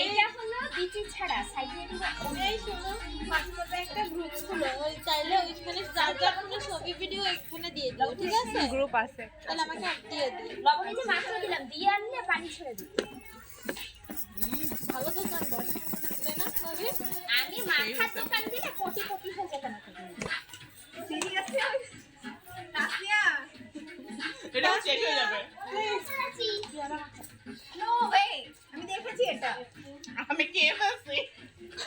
এইটা হলো বিচি ছাড়া সাইডে দিব শোনো হোয়াটসঅ্যাপে একটা গ্রুপ খুলো ওই চাইলে ওইখানে যার যার কোনো ছবি ভিডিও এখানে দিয়ে দিও ঠিক আছে? গ্রুপ আছে। তাহলে আমাকে দিয়ে দিও। লবণে যে মাত্র দিলাম দিয়ে আনলে পানি ছেড়ে দিই ভালো দোকান বল। তাই না ভাবি আমি মাথার দোকান দিলে কোটি কোটি হয়ে যেত না এটা চেক হয়ে যাবে। নো ওয়ে আমি দেখেছি এটা। আমি কে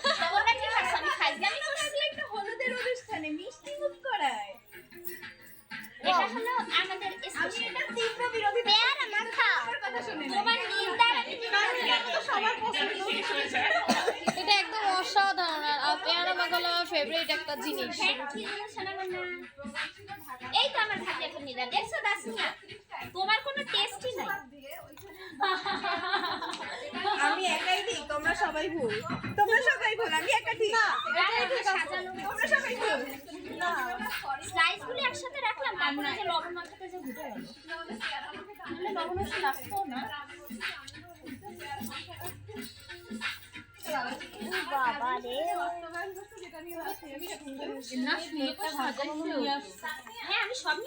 তোমরা আমি খাইজামি করছি এটা হলো আমাদের আমি স্পেশাল। তীব্র বিরোধী পেয়ারা মাখা। তোমার নিন্দার সবার পছন্দ। শেষ যায় এটা একদম অসাধারণ। আর আহ, পেয়ারা মাখালো আমার ফেভারিট একটা জিনিস। হ্যাঁ, কি যেন শোনাবেন না? এই তো আমার ভাগ্যে এখন নিলাম দেখছ দাসিয়া তোমার কোনো টেস্টই নাই। আমি একাই দিই তোমরা সবাই ভুল। তোমরা সবাই ভুল আমি একা ঠিক ঠিক সাজানো তোমরা সবাই ভুল না স্লাইসগুলো একসাথে রাখলাম তারপরে যে লবণ মাখাতে যে ঘুটে গেল লবণ একটু লাগতো না বাবা রে হ্যাঁ আমি সব